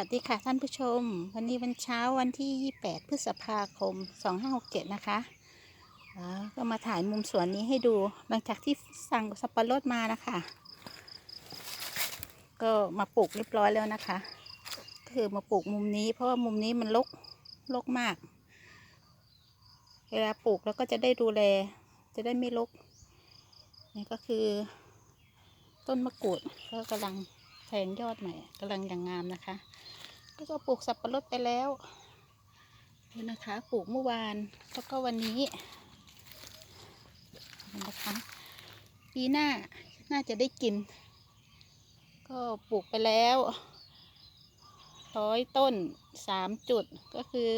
วัสดีค่ะท่านผู้ชม วันนี้วันเช้าวันที่ 28 พฤษภาคม 2567 นะคะก็มาถ่ายมุมสวนนี้ให้ดูหลังจากที่สั่งสับปะรดมานะคะ ก็มาปลูกเรียบร้อยแล้วนะคะก็คือมาปลูกมุมนี้ เพราะว่ามุมนี้มันรกรกมาก เวลาปลูกแล้วก็จะได้ดูแล จะได้ไม่รกนี่ก็คือ ต้นมะกรูดก็กำลัง แทงยอดใหม่กำลังอย่างงามนะคะ ก็ก็ปลูกสับปะรดไปแล้วนี่นะคะปลูกเมื่อวานแล้วก็วันนี้นี่นะคะปีหน้าน่าจะได้กิน ก็ปลูกไปแล้วร้อยต้นสามจุดก็คือ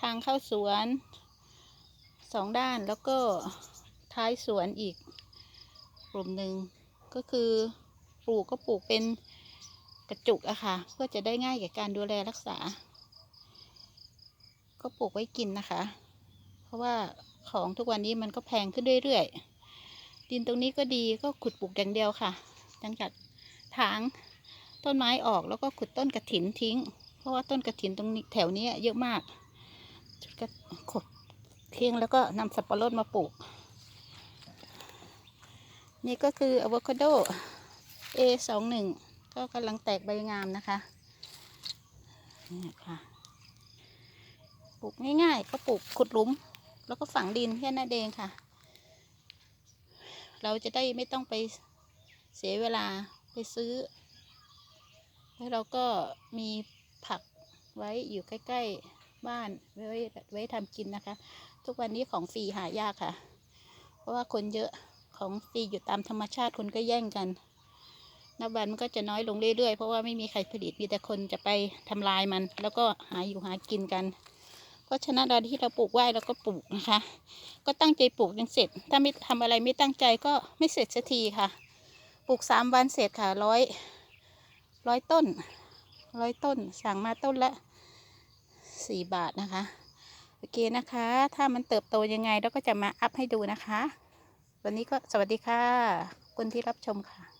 ทางเข้าสวนสองด้านแล้วก็ท้ายสวนอีกกลุ่มหนึ่งก็คือปลูกก็ปลูกเป็น กระจุกอะค่ะ เพื่อจะได้ง่ายแก่การดูแลรักษา ก็ปลูกไว้กินนะคะ เพราะว่าของทุกวันนี้มันก็แพงขึ้นเรื่อยๆ ดินตรงนี้ก็ดีก็ขุดปลูกอย่างเดียวค่ะหลังจากถางต้นไม้ออกแล้วก็ขุดต้นกระถินทิ้ง เพราะว่าต้นกระถินตรงนี้แถวนี้เยอะมากก็ขุดทิ้งแล้วก็นำสับปะรดมาปลูก นี่ก็คืออะโวคาโด A สองหนึ่ง ก็กำลังแตกใบงามนะคะนี่ค่ะปลูกง่ายๆ ก็ปลูกขุดหลุม แล้วก็ฝังดินแค่นั้นเองค่ะ เราจะได้ไม่ต้องไปเสียเวลาไปซื้อ แล้วเราก็มีผักไว้อยู่ใกล้ๆบ้านไว้ไว้ทำกินนะคะ ทุกวันนี้ของฟรีหายากค่ะ เพราะว่าคนเยอะของฟรีอยู่ตามธรรมชาติคนก็แย่งกัน นับวันมันก็จะน้อยลงเรื่อยๆ เพราะว่าไม่มีใครผลิตมีแต่คนจะไปทำลายมัน แล้วก็หาอยู่หากินกัน เพราะฉะนั้นเราที่เราปลูกไว้เราก็ปลูกนะคะ ก็ตั้งใจปลูกจนเสร็จ ถ้าไม่ทำอะไรไม่ตั้งใจก็ไม่เสร็จสักทีค่ะ ปลูกสามวันเสร็จค่ะร้อยร้อยต้นร้อยต้นสั่งมาต้นละสี่บาทนะคะโอเคนะคะ ถ้ามันเติบโตยังไงเราก็จะมาอัพให้ดูนะคะ วันนี้ก็สวัสดีค่ะคุณที่รับชมค่ะ